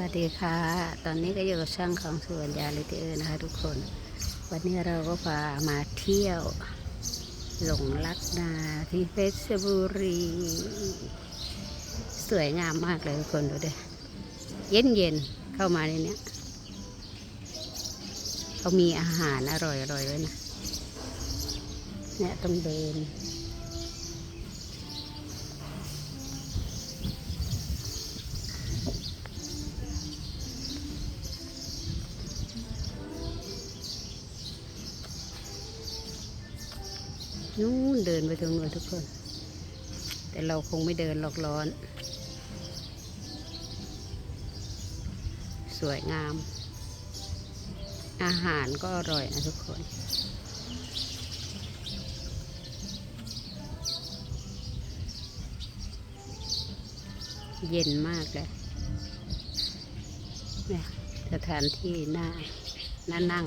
วัสดีค่ะ ตอนนี้ก็อยู่กับช่างของสวนยาลิเตอร์นะคะทุกคน วันนี้เราก็พามาเที่ยว หลงลักนาที่เพชรบุรี สวยงามมากเลยทุกคนดูดิ เย็นเย็นๆเข้ามาในนี้เขามีอาหารอร่อยๆด้วยนะ เนี่ยต้องเดิน นู่นเดินไปตรงนู้นทุกคน แต่เราคงไม่เดินหรอกร้อน สวยงาม อาหารก็อร่อยนะทุกคนเย็นมากเลยเนี่ยสถานที่น่าน่านั่ง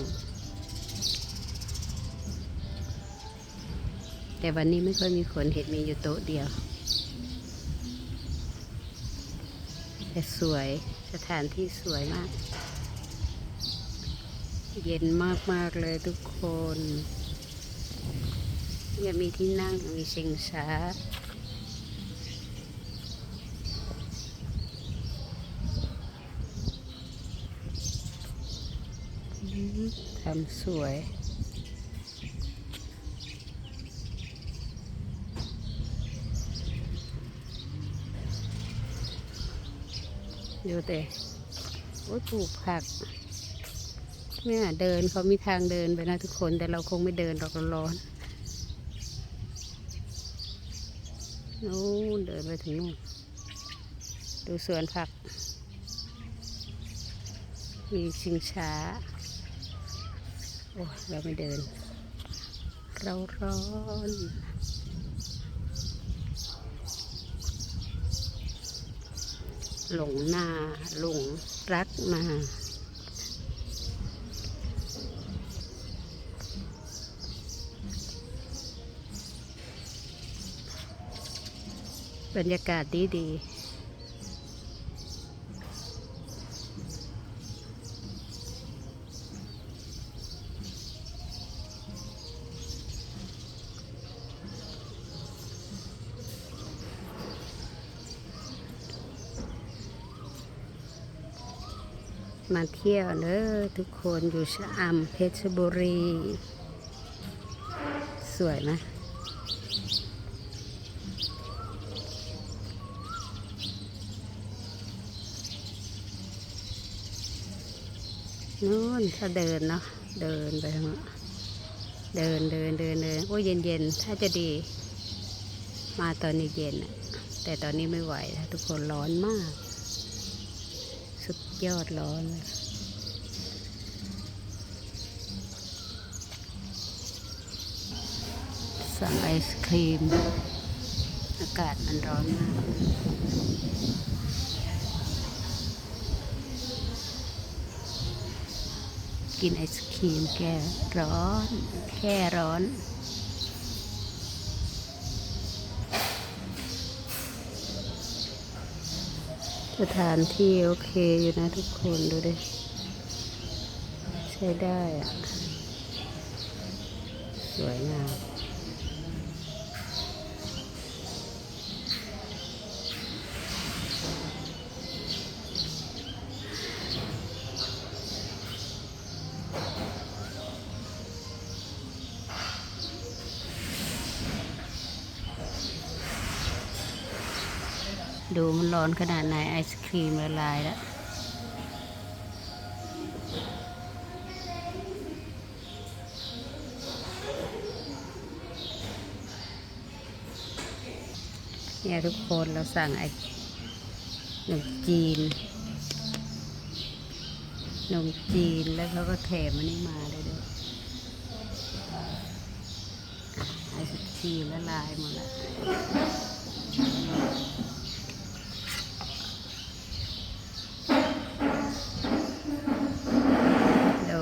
แต่วันนี้ไม่ค่อยมีคนเห็นมีอยู่โต๊ะเดียว แต่สวยสถานที่สวยมาก เย็นมาก ๆ เลยทุกคนยังมีที่นั่งมีชิงช้าทำสวย ดูแต่โอ้ปลูกผักเนี่ยเดินเขามีทางเดินไปนะทุกคนแต่เราคงไม่เดินหรอกเราร้อนโน้นเดินไปถึงนู่นดูสวนผัก มีชิงช้า โอ้เราไม่เดิน เราร้อน หลงนาหลงรักมาบรรยากาศดีดี มาเที่ยวเนอะทุกคนอยู่ชะอำเพชรบุรี สวยไหมนู่นถ้าเดินเนาะเดินไปทางเดินเดินเดินเดินโอ้ยเย็นเย็นถ้าจะดี มาตอนนี้เย็นแต่ตอนนี้ไม่ไหวทุกคนร้อนมาก ยอดร้อนเลยสั่งไอศครีม อากาศมันร้อนมากกินไอศครีมแก้ร้อน แค่ร้อน สถานที่โอเคอยู่นะทุกคนดูดิ ใช้ได้อะสวยงาม ดูมันร้อนขนาดไหนไอศครีมละลายแล้วเนี่ยทุกคนเราสั่งไอขนมจีนขนมจีนแล้วเขาก็แถมมันนี่มาเลยด้วยไอศครีมละลายหมดแล้ว ดู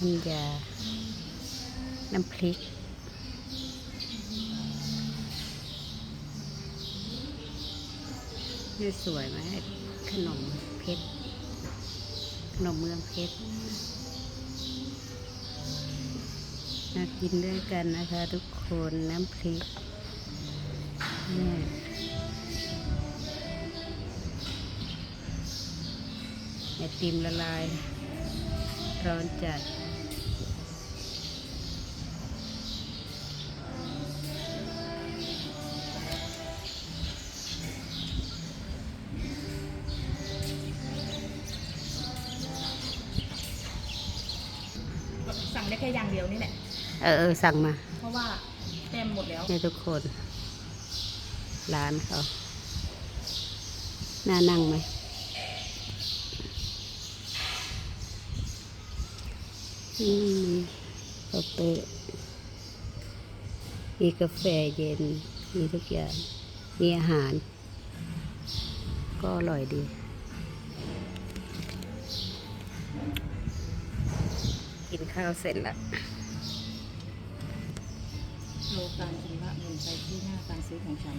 น้ำยา น้ำพริก นี่สวยไหมขนมเพชร ขนมเมืองเพชรมากินด้วยกันนะคะทุกคนน้ำพริกเนี่ยไอติมละลาย ร้อนจัด ได้แค่อย่างเดียวนี่แหละ เออเออสั่งมา เพราะว่าเต็มหมดแล้ว ให้ทุกคน ร้านเขา น่านั่งไหม อืมกาแฟมีกาแฟเย็น มีทุกอย่าง มีอาหาร ก็อร่อยดี กินข้าวเสร็จแล้วโลการชีวะเงินไปที่หน้าการซื้อของฉัน